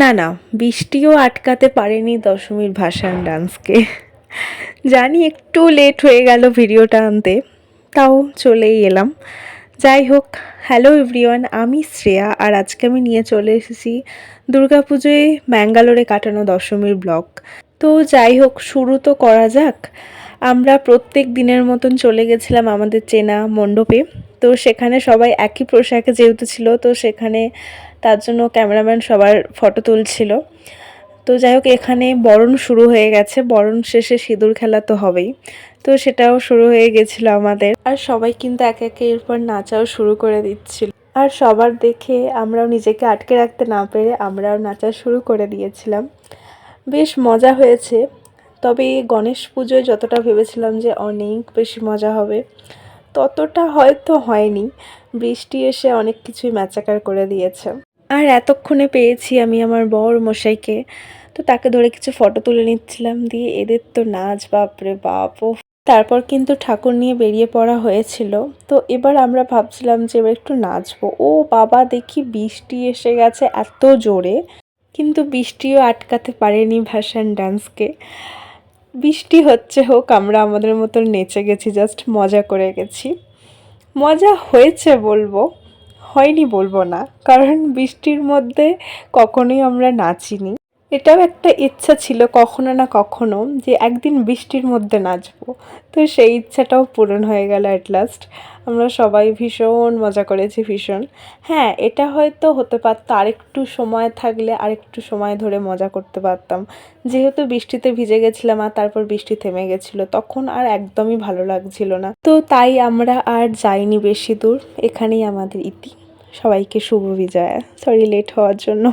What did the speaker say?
না না, বৃষ্টিও আটকাতে পারেনি দশমীর ভাসান ডান্সকে। জানি একটু লেট হয়ে গেল ভিডিওটা আনতে, তাও চলেই এলাম। যাই হোক হ্যালো এভরিওয়ান আমি শ্রেয়া, আর আজকে আমি নিয়ে চলে এসেছি দুর্গাপুজোয় ম্যাঙ্গালোরে কাটানো দশমীর ব্লগ। তো যাই হোক, শুরু তো করা যাক। আমরা প্রত্যেক দিনের মতন চলে গেছিলাম আমাদের চেনা মণ্ডপে। তো সেখানে সবাই একই পোশাকে যেহেতু ছিল, তো সেখানে তার জন্য ক্যামেরাম্যান সবার ফটো তুলছিল। তো যাই হোক, এখানে বরণ শুরু হয়ে গেছে। বরণ শেষে সিঁদুর খেলা তো হবেই। তো সেটাও শুরু হয়ে গেছিল আমাদের। আর সবাই কিন্তু একে একে এরপর নাচাও শুরু করে দিচ্ছিল। আর সবার দেখে আমরাও নিজেকে আটকে রাখতে না পেরে আমরাও নাচা শুরু করে দিয়েছিলাম। বেশ মজা হয়েছে। তবে গণেশ পুজোয় যতটা ভেবেছিলাম যে অনেক বেশি মজা হবে। ততটা হয়তো হয়নি। বৃষ্টি এসে অনেক কিছুই ম্যাচাকার করে দিয়েছে। আর এতক্ষণে পেয়েছি আমি আমার বর মশাইকে তো তাকে ধরে কিছু ফটো তুলে নিচ্ছিলাম দিয়ে এদের তো নাচ, বাপরে বাপ ও তারপর কিন্তু ঠাকুর নিয়ে বেরিয়ে পড়া হয়েছিল। তো এবার আমরা ভাবছিলাম যে এবার একটু নাচবো। ও বাবা, দেখি বৃষ্টি এসে গেছে এত জোরে। কিন্তু বৃষ্টিও আটকাতে পারেনি ভাসান ডান্সকে। বৃষ্টি হচ্ছে হোক, আমরা আমাদের মতো নেচে গেছি জাস্ট মজা করে গেছি। মজা হয়েছে বলব, হয়নি বলব না, কারণ বৃষ্টির মধ্যে কখনোই আমরা নাচিনি। এটাও একটা ইচ্ছা ছিল কখনো না কখনো যে একদিন বৃষ্টির মধ্যে নাচবো। তো সেই ইচ্ছাটাও পূরণ হয়ে গেল অ্যাট লাস্ট আমরা সবাই ভীষণ মজা করেছি, ভীষণ। হ্যাঁ এটা হয়তো হতে পারতো আরেকটু সময় থাকলে আরেকটু সময় ধরে মজা করতে পারতাম। যেহেতু বৃষ্টিতে ভিজে গেছিলাম আর তারপর বৃষ্টি থেমে গেছিল, তখন আর একদমই ভালো লাগছিল না। তো তাই আমরা আর যাইনি বেশি দূর। এখানেই আমাদের ইতি। সবাইকে শুভ বিজয়া। সরি লেট হওয়ার জন্য।